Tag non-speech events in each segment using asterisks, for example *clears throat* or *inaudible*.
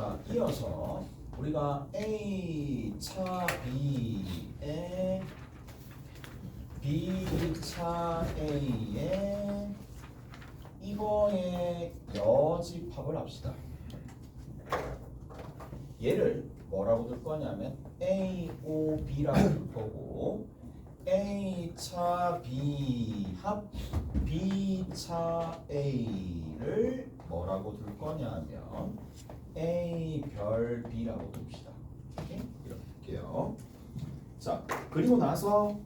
자, 이어서 우리가 A 차 B에 B 차 A에 이거의 여집합을 합시다. 얘를 뭐라고 둘 거냐면 A, O, B라고 둘 거고 A 차 B 합 B 차 A를 뭐라고 둘 거냐면 A 별 B라고 둡시다. 오케이? 이렇게 할게요. 자 그리고 나서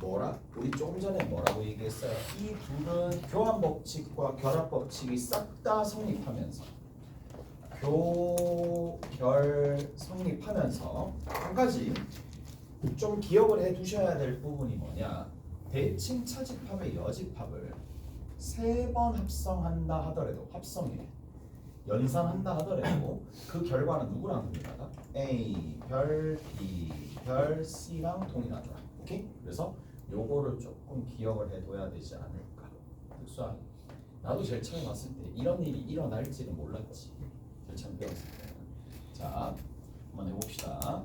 뭐라? 우리 조금 전에 뭐라고 얘기했어요? 이 둘은 교환 법칙과 결합 법칙이 싹 다 성립하면서 교결 성립하면서 한 가지 좀 기억을 해 두셔야 될 부분이 뭐냐? 대칭 차집합의 여집합을 세 번 합성한다 하더라도 합성해 연산한다 하더라도 그 결과는 누구랑 동일하다? A 별 B 별 C랑 동일하다. 오케이? 그래서 요거를 조금 기억을 해둬야 되지 않을까. 특수한. 나도 제일 처음 왔을 때 이런 일이 일어날지는 몰랐지. 제일 처음 배웠을 때. 자, 한번 해봅시다.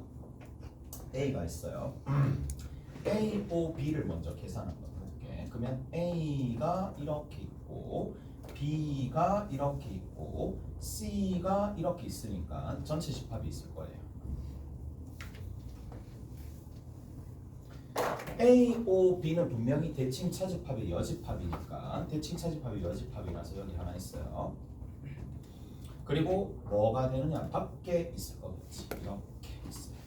A가 있어요. *clears throat* A, O, B를 먼저 계산 한번 해볼게. 그러면 A가 이렇게 있고 B가 이렇게 있고 C가 이렇게 있으니까 전체 집합이 있을 거예요. A, O, B는 분명히 대칭 차집합의 여집합이니까 대칭 차집합의 여집합이라서 여기 하나 있어요. 그리고 뭐가 되느냐 밖에 있을 거겠지. 이렇게 있어요.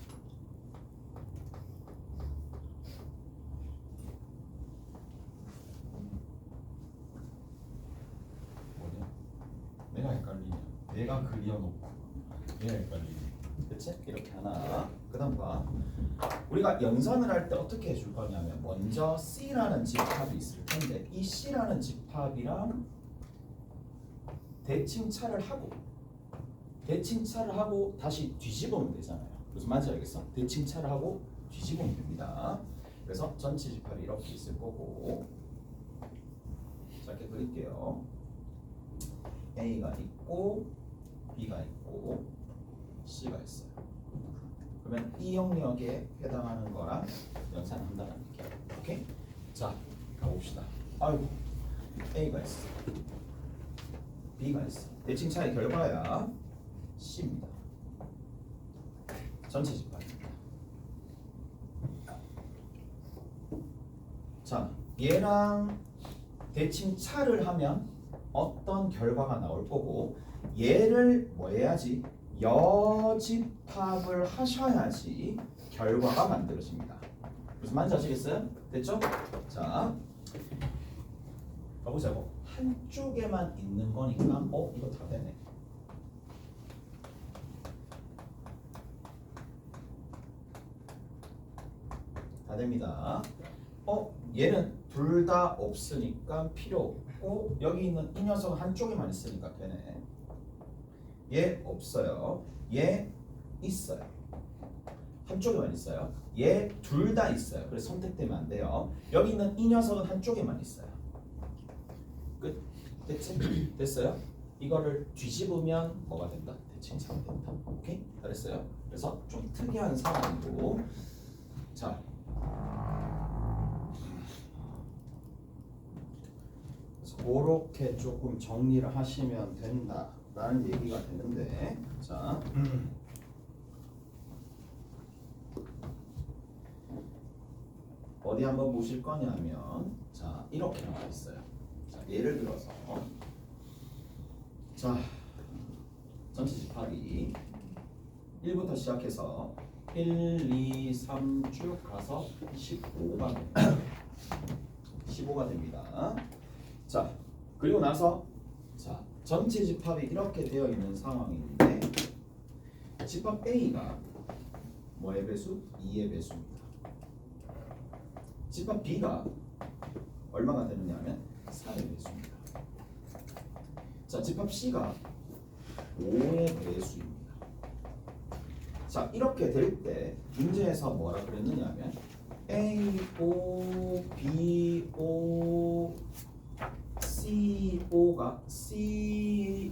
뭐냐? 내가 헷갈리냐? 내가 그려놓고 내가 헷갈리냐? 그치? 이렇게 하나. 그다음 봐. 우리가 연산을 할 때 어떻게 해줄 거냐면 먼저 C라는 집합이 있을 텐데 이 C라는 집합이랑 대칭차를 하고 대칭차를 하고 다시 뒤집으면 되잖아요. 무슨 말인지 알겠어? 대칭차를 하고 뒤집으면 됩니다. 그래서 전체 집합이 이렇게 있을 거고 자 이렇게 그릴게요. A가 있고 B가 있고 C가 있어요. 그러면 이 영역에 해당하는 거랑 연산한다는 얘기야. 오케이? 자 가봅시다. 아이고 A가 있어. B가 있어. 대칭 차의 결과야 C입니다. 전체 집합입니다. 자 얘랑 대칭 차를 하면 어떤 결과가 나올 거고 얘를 뭐 해야지 여집합을 하셔야지 결과가 만들어집니다. 무슨 말인지 아시겠어요? 됐죠? 자 가보자고 한쪽에만 있는 거니까 어 이거 다 되네. 다 됩니다. 어 얘는 둘 다 없으니까 필요 없고 여기 있는 이 녀석은 한쪽에만 있으니까 되네. 얘 없어요. 얘 있어요. 한쪽에만 있어요. 얘 둘 다 있어요. 그래서 선택되면 안 돼요. 여기 있는 이 녀석은 한쪽에만 있어요. 끝. 됐지? 됐어요? 이거를 뒤집으면 뭐가 된다? 대칭사가 된다. 오케이? 잘했어요. 그래서 좀 특이한 상황이고 자 그렇게 조금 정리를 하시면 된다 라는 얘기가 되는데 자 어디 한번 보실 거냐면 자 이렇게 나와 있어요. 자 예를 들어서 자 전체 집합이 1부터 시작해서 1, 2, 3 쭉 가서 15가 됩니다. 15가 됩니다. 자 그리고 나서 자 전체 집합이 이렇게 되어 있는 상황인데 집합 A가 뭐의 배수? 2의 배수입니다. 집합 B가 얼마가 되느냐면 4의 배수입니다. 자 집합 C가 5의 배수입니다. 자 이렇게 될 때 문제에서 뭐라 그랬느냐면 A, O, B, O, C, O가 C가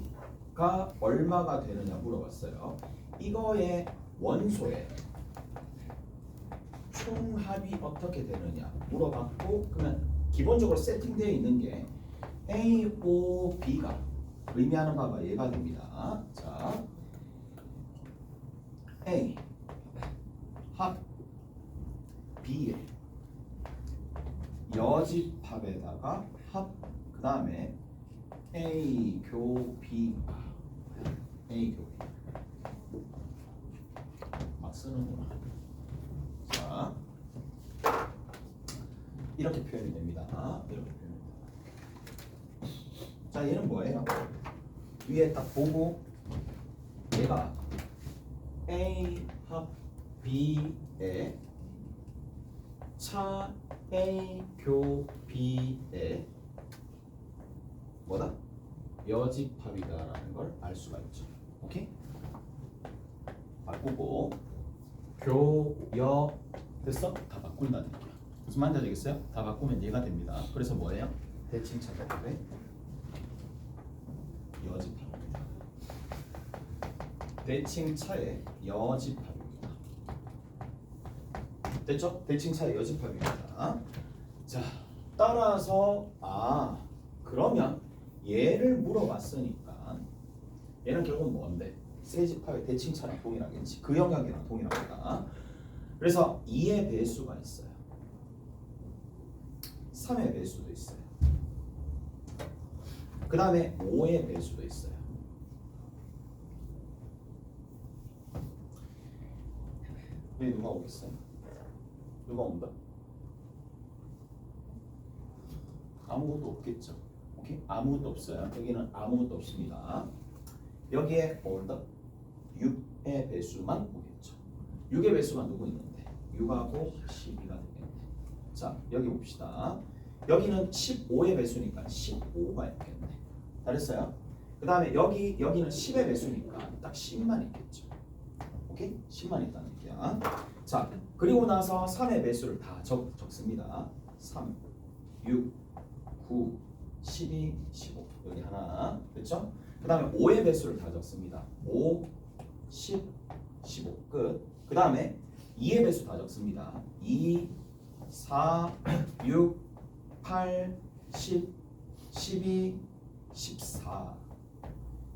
가 얼마가 되느냐 물어봤어요. 이거의 원소의 총합이 어떻게 되느냐 물어봤고 그러면 기본적으로 세팅되어 있는 게 A, O, B가 의미하는 바가 얘가 됩니다. 자, A 합 B의 여집합에다가 합 그 다음에 A 교 B A 교 B 막 쓰는구나. 자 이렇게 표현이 됩니다. 이렇게 표현됩니다. 자 얘는 뭐예요? 위에 딱 보고 얘가 A 합 B에 차 A 교 B에 뭐다? 여집합이다라는 걸 알 수가 있죠. 오케이? 바꾸고 교여 됐어? 다 바꾼다는 얘기야. 무슨 말인지 알겠어요? 다 바꾸면 얘가 됩니다. 그래서 뭐예요? 대칭 찾아보래 여집합입니다. 대칭 차의 여집합입니다. 됐죠? 대칭 차의 여집합입니다. 자, 따라서 아 그러면 얘를 물어봤으니까 얘는 결국 뭔데? 세집합의 대칭차랑 동일하겠지. 그 영역이랑 동일합니다. 그래서 2의 배수가 있어요. 3의 배수도 있어요. 그 다음에 5의 배수도 있어요. 왜 누가 오겠어요? 누가 온다? 아무것도 없겠죠. 오케이? 아무것도 없어요. 여기는 아무것도 없습니다. 여기에 뭐 온다? 6의 배수만 오겠죠. 6의 배수가 누구 있는데? 6하고 12가 되겠네. 자, 여기 봅시다. 여기는 15의 배수니까 15가 있겠네. 잘했어요? 그 다음에 여기, 여기는 10의 배수니까 딱 10만 있겠죠. 오케이? 10만 있다는 얘기야. 자, 그리고 나서 3의 배수를 다 적, 적습니다. 3, 6, 9, 12, 15 여기 하나. 그렇죠? 그 다음에 5의 배수를 다 적습니다. 5, 10, 15 끝. 그 다음에 2의 배수 다 적습니다. 2, 4, 6, 8, 10, 12, 14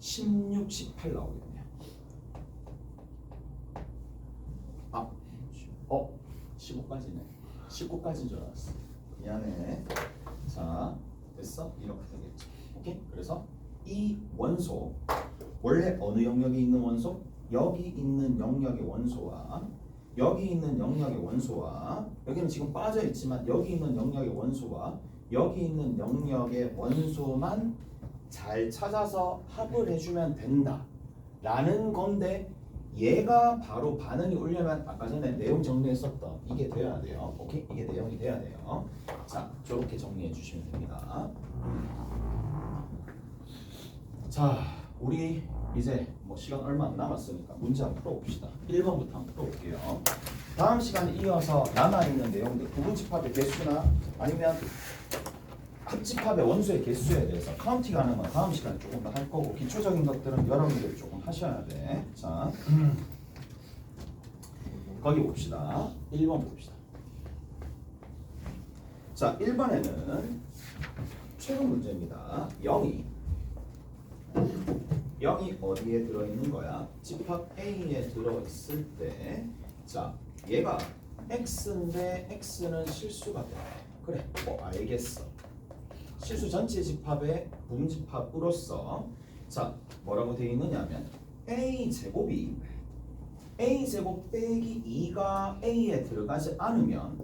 16, 18 나오겠네요. 아, 어, 15까지네. 19까지인 줄 알았어. 미안해. 자 됐어? 이렇게 되겠죠. 오케이? 그래서 이 원소 원래 어느 영역에 있는 원소? 여기 있는 영역의 원소와 여기 있는 영역의 원소와 여기는 지금 빠져 있지만 여기 있는 영역의 원소와 여기 있는 영역의 원소만 잘 찾아서 합을 해주면 된다. 라는 건데 얘가 바로 반응이 오려면 아까 전에 내용 정리했었던 이게 돼야 돼요. 오케이? 이게 내용이 돼야 돼요. 자, 저렇게 정리해 주시면 됩니다. 자, 우리 이제 뭐 시간 얼마 안 남았으니까 문제 한번 풀어봅시다. 1번부터 한번 풀어볼게요. 다음 시간에 이어서 남아있는 내용들 부분집합의 개수나 아니면 합집합의 원수의 개수에 대해서 카운팅 하는 건 다음 시간에 조금 더 할 거고 기초적인 것들은 여러분들이 조금 하셔야 돼. 자, 거기 봅시다. 1번 봅시다. 자, 1번에는 최근 문제입니다. 0이 0이 어디에 들어있는 거야? 집합 A에 들어있을 때 자, 얘가 X인데 X는 실수가 돼. 그래, 뭐 알겠어. 실수 전체 집합의 분집합으로서 자 뭐라고 되어 있느냐면 a 제곱이 a 제곱 빼기 2가 a에 들어가지 않으면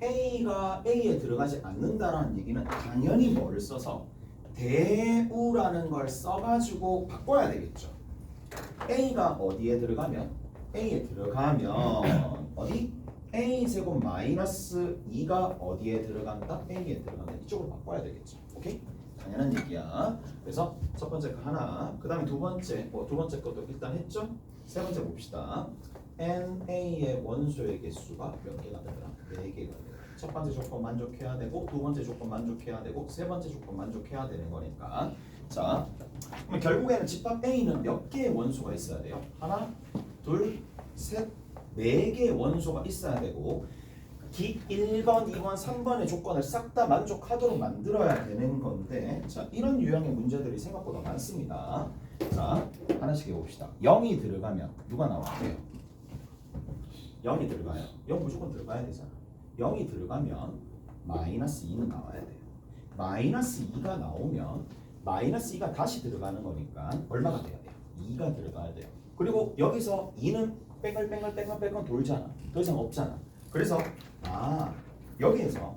a가 a에 들어가지 않는다라는 얘기는 당연히 뭐를 써서 대우라는 걸 써가지고 바꿔야 되겠죠. a가 어디에 들어가면 a에 들어가면 어디 a 제곱 마이너스 2가 어디에 들어간다? a에 들어간다. 이쪽으로 바꿔야 되겠죠. 오케이? 당연한 얘기야. 그래서 첫 번째 거 하나, 그 다음에 두 번째, 뭐 두 번째 것도 일단 했죠. 세 번째 봅시다. NA의 원소의 개수가 몇 개가 되더라? 네 개가 되더라. 첫 번째 조건 만족해야 되고, 두 번째 조건 만족해야 되고, 세 번째 조건 만족해야 되는 거니까 자, 그럼 결국에는 집합 A는 몇 개의 원소가 있어야 돼요? 하나, 둘, 셋, 네 개의 원소가 있어야 되고 기 1번, 2번, 3번의 조건을 싹 다 만족하도록 만들어야 되는 건데 자, 이런 유형의 문제들이 생각보다 많습니다. 자, 하나씩 해봅시다. 0이 들어가면 누가 나와야 돼요? 0이 들어가요. 0 무조건 들어가야 되잖아. 0이 들어가면 마이너스 2는 나와야 돼요. 마이너스 2가 나오면 마이너스 2가 다시 들어가는 거니까 얼마가 돼야 돼요? 2가 들어가야 돼요. 그리고 여기서 2는 뺑글뺑글뺑글뺑글 돌잖아. 더 이상 없잖아. 그래서 아 여기에서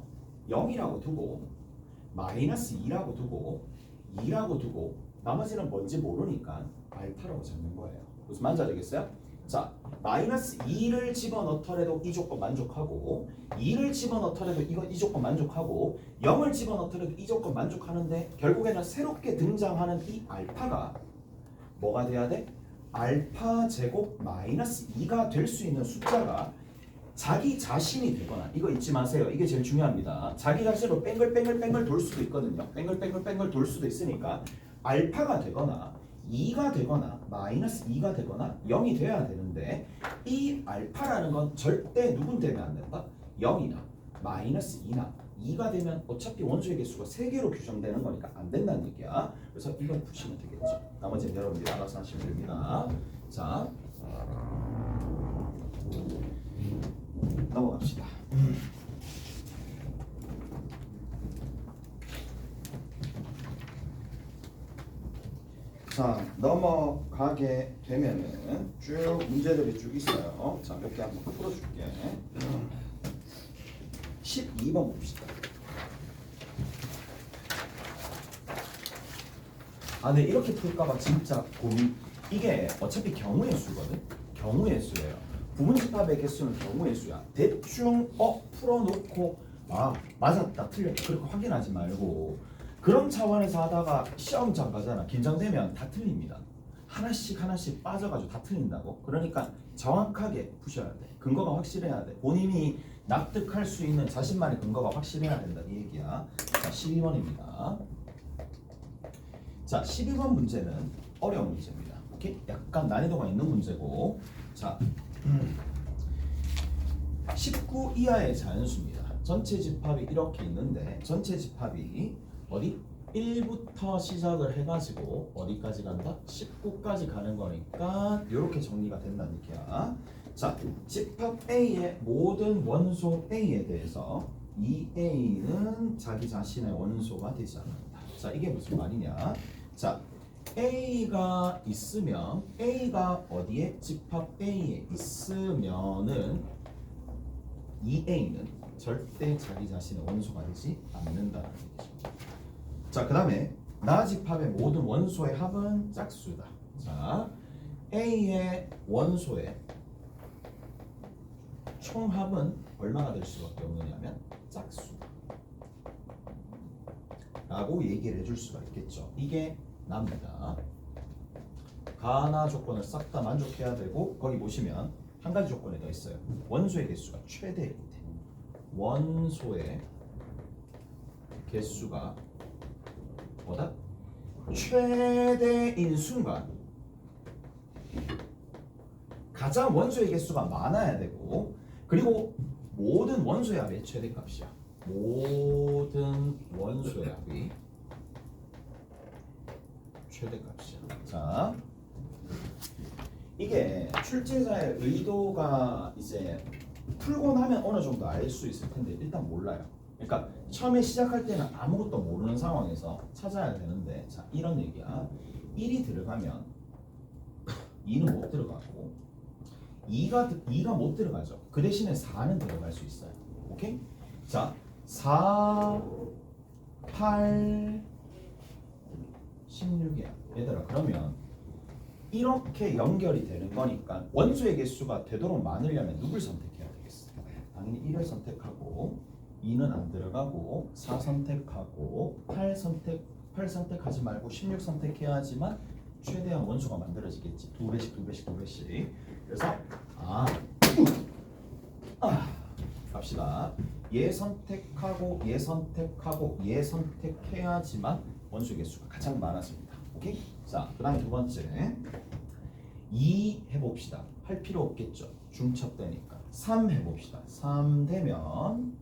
0이라고 두고 마이너스 2라고 두고 2라고 두고 나머지는 뭔지 모르니까 알파라고 잡는 거예요. 무슨 말인지 알겠어요? 자 마이너스 2를 집어넣더라도 이 조건 만족하고 2를 집어넣더라도 이거 이 조건 만족하고 0을 집어넣더라도 이 조건 만족하는데 결국에는 새롭게 등장하는 이 알파가 뭐가 돼야 돼? 알파 제곱 마이너스 2가 될 수 있는 숫자가 자기 자신이 되거나 이거 잊지 마세요. 이게 제일 중요합니다. 자기 자신으로 뺑글뺑글뺑글 돌 수도 있거든요. 뺑글뺑글뺑글 돌 수도 있으니까 알파가 되거나 2가 되거나 마이너스 2가 되거나 0이 돼야 되는데 이 알파라는 건 절대 누군 되면 안 된다. 0이나 마이너스 2나 2가 되면 어차피 원소의 개수가 3개로 규정되는 거니까 안 된다는 얘기야. 그래서 이걸 푸시면 되겠죠. 나머지는 여러분들이 알아서 하시면 됩니다. 자 넘어갑시다. 자 넘어가게 되면은 쭉 문제들이 쭉 있어요. 자 몇 개 한번 풀어줄게. 12번 봅시다. 아, 네 이렇게 풀까봐 진짜 고민. 이게 어차피 경우의 수거든. 경우의 수예요. 부분집합의 개수는 경우의 수야. 대충 어 풀어놓고 아 맞았다 틀렸다 그렇게 확인하지 말고 그런 차원에서 하다가 시험장 가잖아. 긴장되면 다 틀립니다. 하나씩 하나씩 빠져가지고 다 틀린다고. 그러니까 정확하게 푸셔야 돼. 근거가 확실해야 돼. 본인이 납득할 수 있는 자신만의 근거가 확실해야 된다 이 얘기야. 자 12번입니다. 자 12번 문제는 어려운 문제입니다. 오케이? 약간 난이도가 있는 문제고 자 19 이하의 자연수입니다. 전체 집합이 이렇게 있는데 전체 집합이 어디 1부터 시작을 해가지고 어디까지 간다? 19까지 가는 거니까 이렇게 정리가 된다는 얘기야. 자, 집합 A의 모든 원소 A에 대해서 이 A는 자기 자신의 원소가 되지 않는다. 자, 이게 무슨 말이냐? 자, A가 있으면 A가 어디에 집합 A에 있으면은 이 A는 절대 자기 자신의 원소가 되지 않는다는 얘기죠. 자, 그다음에 나 집합의 모든 원소의 합은 짝수다. 자, A의 원소의 총합은 얼마나 될 수밖에 없느냐면 짝수다. 라고 얘기를 해줄 수가 있겠죠. 이게 납니다. 가나 조건을 싹 다 만족해야 되고 거기 보시면 한 가지 조건이 더 있어요. 원소의 개수가 최대일 때. 원소의 개수가 뭐다? 최대인 순간 가장 원소의 개수가 많아야 되고 그리고 모든 원소의 합의 최대값이야. 모든 원소의 합이 최대값이야. 자, 이게 출제자의 의도가 이제 풀고 나면 어느 정도 알 수 있을 텐데 일단 몰라요. 그러니까 처음에 시작할 때는 아무것도 모르는 상황에서 찾아야 되는데 자 이런 얘기야. 1이 들어가면 2는 못 들어가고 2가 2가 못 들어가죠. 그 대신에 4는 들어갈 수 있어요. 오케이? 자, 4 8 16이야. 얘들아 그러면 이렇게 연결이 되는 거니까 원소의 개수가 되도록 많으려면 누굴 선택해야 되겠어? 당연히 1을 선택하고 2는 안 들어가고 4 선택하고 8 선택 8 선택하지 말고 16 선택해야 하지만 최대한 원소가 만들어지겠지. 두 배씩 두 배씩 두 배씩. 그래서 아, 아 갑시다. 얘 선택하고 얘 선택하고 얘 선택해야지만 원수의 개수가 가장 많았습니다. 오케이? 자, 그다음에 두 번째 2 해봅시다. 할 필요 없겠죠. 중첩되니까 3 해봅시다. 3 되면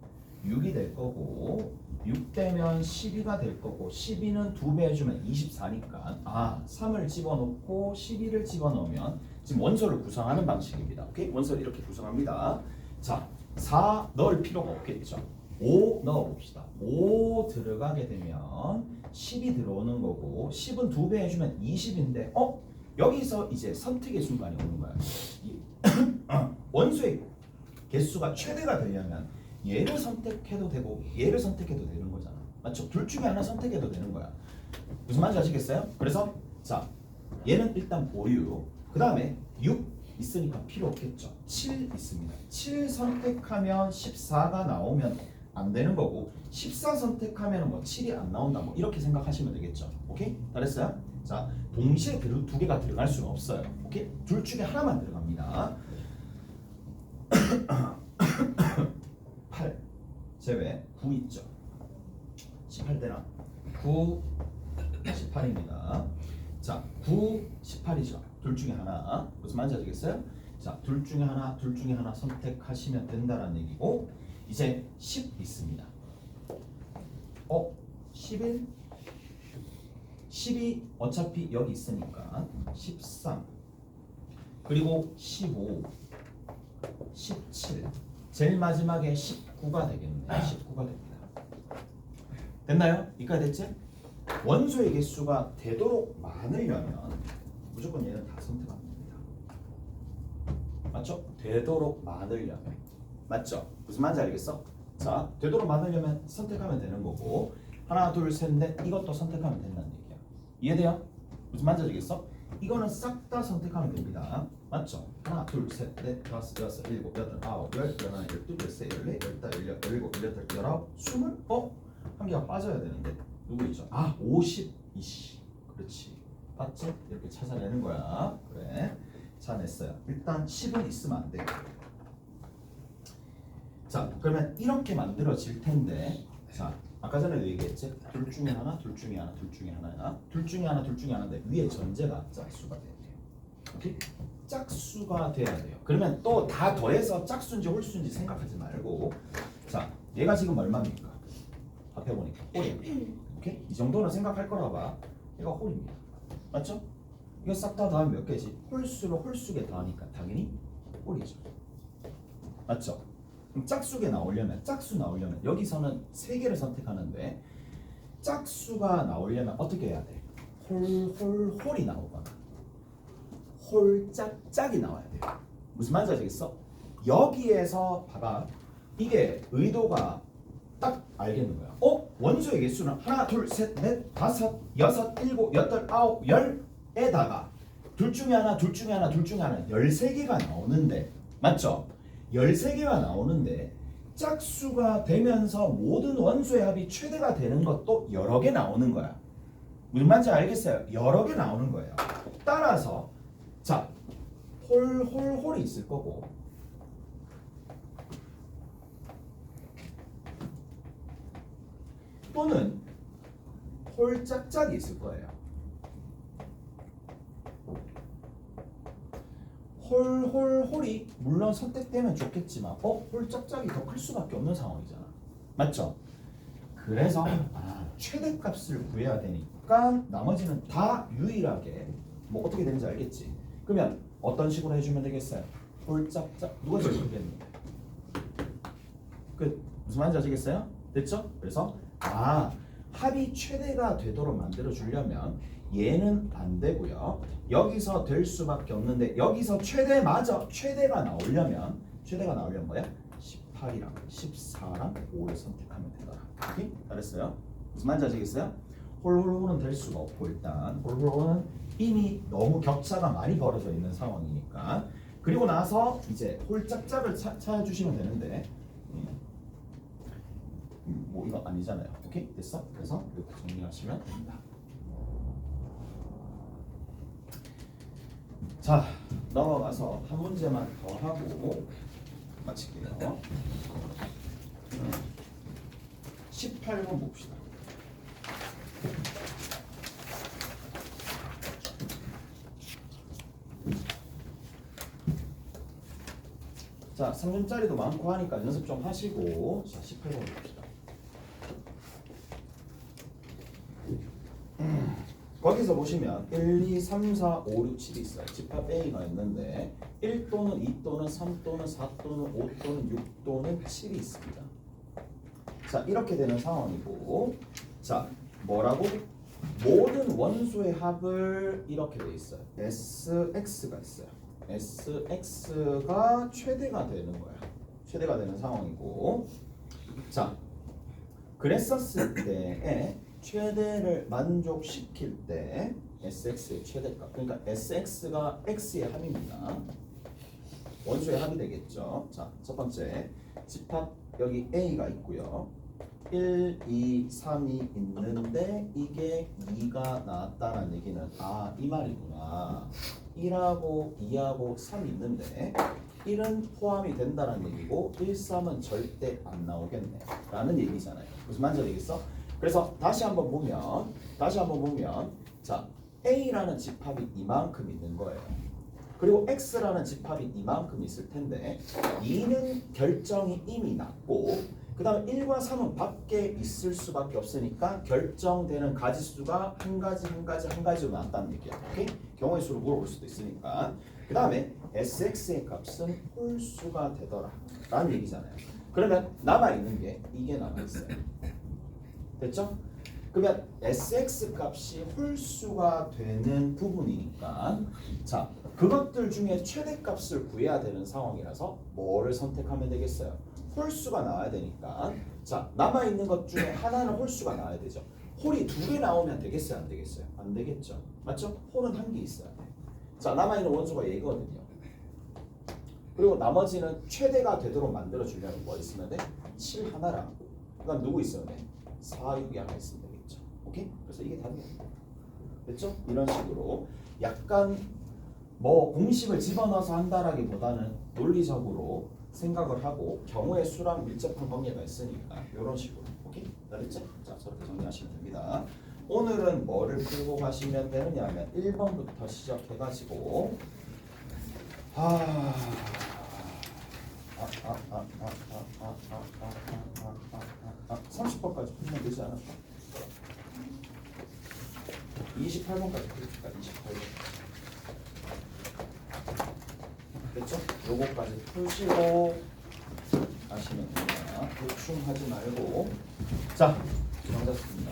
6이 될 거고 6 되면 12가 될 거고 12는 2배 해주면 24니까 아 3을 집어넣고 12를 집어넣으면 지금 원소를 구성하는 방식입니다. 오케이? 원소를 이렇게 구성합니다. 자, 4 넣을 필요가 없겠죠. 5 넣어봅시다. 5 들어가게 되면 10이 들어오는 거고 10은 2배 해주면 20인데 어? 여기서 이제 선택의 순간이 오는 거야. 이- *clears throat* 원소의 개수가 최대가 되려면 얘를 선택해도 되고 얘를 선택해도 되는 거잖아. 맞죠? 둘 중에 하나 선택해도 되는 거야. 무슨 말인지 아시겠어요? 그래서 자 얘는 일단 보유. 그 다음에 6 있으니까 필요 없겠죠. 7 있습니다. 7 선택하면 14가 나오면 안 되는 거고 14 선택하면 뭐 7이 안 나온다 뭐 이렇게 생각하시면 되겠죠. 오케이? 잘했어요? 자 동시에 들- 두 개가 들어갈 수는 없어요. 오케이? 둘 중에 하나만 들어갑니다. 8 제외 9 있죠. 18 되나? 9 18입니다. 자, 9 18이죠. 둘 중에 하나. 무슨 말인지 아시겠어요? 자, 둘 중에 하나, 둘 중에 하나 선택하시면 된다는 얘기고 이제 10 있습니다. 어? 11 12 어차피 여기 있으니까 13 그리고 15 17 제일 마지막에 19가 되겠네 19가 됩니다 됐나요? 이까지 됐지? 원소의 개수가 되도록 많으려면 무조건 얘는 다 선택하면 됩니다 맞죠? 되도록 많으려면 맞죠? 무슨 말인지 알겠어? 자 되도록 많으려면 선택하면 되는 거고 하나 둘 셋 넷 이것도 선택하면 된다는 얘기야 이해돼요? 무슨 말인지 알겠어? 이거는 싹 다 선택하면 됩니다. 맞죠? 하나, 둘, 셋, 넷, 다섯, 여섯, 일곱, 여덟, 아홉, 열, 열하나, 열둘, 열세, 열네, 열다, 열여, 열일곱, 열여덟, 열아홉, 스물? 어? 한 개가 빠져야 되는데 누구 있죠? 아, 오십, 이씨. 그렇지. 맞죠? 이렇게 찾아내는 거야. 그래. 찾아냈어요. 일단 10은 있으면 안 돼. 자, 그러면 이렇게 만들어질 텐데, 자, 아까 전에도 얘기했지? 둘 중에 하나, 둘 중에 하나, 둘 중에 하나야. 둘 중에 하나, 둘 중에 하나인데 위에 전제가 짝수가 돼야 돼요. 오케이? 짝수가 돼야 돼요. 그러면 또 다 더해서 짝수인지 홀수인지 생각하지 말고, 자, 얘가 지금 얼마입니까? 앞에 보니까 홀이야. 오케이? 이 정도는 생각할 거라 봐. 얘가 홀입니다. 맞죠? 이거 싹 다 더하면 몇 개지? 홀수로 홀수게 더하니까 당연히 홀이죠. 맞죠? 짝수게 나오려면 짝수 나오려면 여기서는 세 개를 선택하는데 짝수가 나오려면 어떻게 해야 돼? 홀홀 홀이 나오거나 홀짝짝이 나와야 돼요. 무슨 말인지 아시겠어? 여기에서 봐봐 이게 의도가 딱 알겠는 거야. 어? 원소의 개수는 하나, 둘, 셋, 넷, 다섯, 여섯, 일곱, 여덟, 아홉, 열에다가 둘 중에 하나, 둘 중에 하나, 둘 중에 하나 열세 개가 나오는데 맞죠? 13개가 나오는데 짝수가 되면서 모든 원소의 합이 최대가 되는 것도 여러 개 나오는 거야. 무슨 말인지 알겠어요? 여러 개 나오는 거예요. 따라서 자, 홀, 홀, 홀이 있을 거고 또는 홀 짝짝이 있을 거예요. 홀, 홀, 홀이 물론 선택되면 좋겠지만 어? 홀 짝짝이 더 클 수밖에 없는 상황이잖아. 맞죠? 그래서 아, 최대값을 구해야 되니까 나머지는 다 유일하게 뭐 어떻게 되는지 알겠지? 그러면 어떤 식으로 해주면 되겠어요? 홀 짝짝 누가 제일 크겠는데? 끝 무슨 말인지 아시겠어요? 됐죠? 그래서 아 합이 최대가 되도록 만들어 주려면 얘는 안 되고요. 여기서 될 수밖에 없는데 여기서 최대마저 최대가 나오려면 최대가 나오려면 뭐야? 18이랑 14랑 5를 선택하면 되더라. 오케이? 잘했어요. 무슨 말인지 아시겠어요? 홀홀홀은 될 수가 없고 일단 홀홀홀은 이미 너무 격차가 많이 벌어져 있는 상황이니까 그리고 나서 이제 홀짝짝을 차- 찾아주시면 되는데 뭐 이거 아니잖아요. 오케이 됐어? 그래서 이렇게 정리하시면 됩니다. 자 넘어가서 한 문제만 더 하고 마칠게요. 18번 봅시다. 자, 3점짜리도 많고 하니까 연습 좀 하시고 자 18번 봅시다. 거기서 보시면 1, 2, 3, 4, 5, 6, 7이 있어요. 집합 A가 있는데 1 또는 2 또는 3 또는 4 또는 5 또는 6 또는 7이 있습니다. 자, 이렇게 되는 상황이고 자, 뭐라고? 모든 원소의 합을 이렇게 돼 있어요. SX가 있어요. SX가 최대가 되는 거야. 최대가 되는 상황이고. 자, 그랬었을 때에 최대를 만족시킬 때 SX의 최대값. 그러니까 SX가 X의 합입니다. 원소의 합이 되겠죠. 자, 첫 번째 집합 여기 A가 있고요. 1, 2, 3이 있는데 이게 2가 나왔다는 얘기는 아 이 말이구나 1하고 2하고 3이 있는데 1은 포함이 된다는 얘기고 1, 3은 절대 안 나오겠네 라는 얘기잖아요 무슨 말인지 알겠어? 그래서 다시 한번 보면 다시 한번 보면 자 A라는 집합이 이만큼 있는 거예요. 그리고 X라는 집합이 이만큼 있을 텐데 2는 결정이 이미 났고 그 다음에 1과 3은 밖에 있을 수밖에 없으니까 결정되는 가지수가 한 가지 한 가지 한 가지로 나왔다는 얘기야. 오케이? 경우의 수를 물어볼 수도 있으니까. 그 다음에 SX의 값은 홀수가 되더라 라는 얘기잖아요. 그러면 남아있는 게 이게 남아있어요 됐죠? 그러면 SX 값이 홀수가 되는 부분이니까 자 그것들 중에 최대값을 구해야 되는 상황이라서 뭐를 선택하면 되겠어요? 홀수가 나와야 되니까 자 남아 있는 것 중에 하나는 홀수가 나와야 되죠. 홀이 두 개 나오면 되겠어요, 안 되겠어요? 안 되겠죠. 맞죠? 홀은 한 개 있어야 돼. 자 남아 있는 원소가 얘거든요. 그리고 나머지는 최대가 되도록 만들어 주려면 뭐 있으면 돼? 7 하나랑 그다음 누구 있어야 돼? 4, 6이 하나 있으면 되겠죠. 오케이? 그래서 이게 답이에요. 됐죠? 이런 식으로 약간 뭐 공식을 집어넣어서 한다라기보다는 논리적으로 생각을 하고 경우의 수랑 밀접한 관계가 있으니까 이런 식으로 오케이? 알겠죠? 자 저렇게 정리하시면 됩니다. 오늘은 뭐를 풀고 가시면 되느냐면 1번부터 시작해가지고 아, 아 아 아 아 아 아 아 아 아 아 30번까지 풀면 되지 않을까? 28번까지 풀릴까? 28번. 됐죠? 요거까지 푸시고 하시면 됩니다. 대충 하지 말고 자, 정답습니다.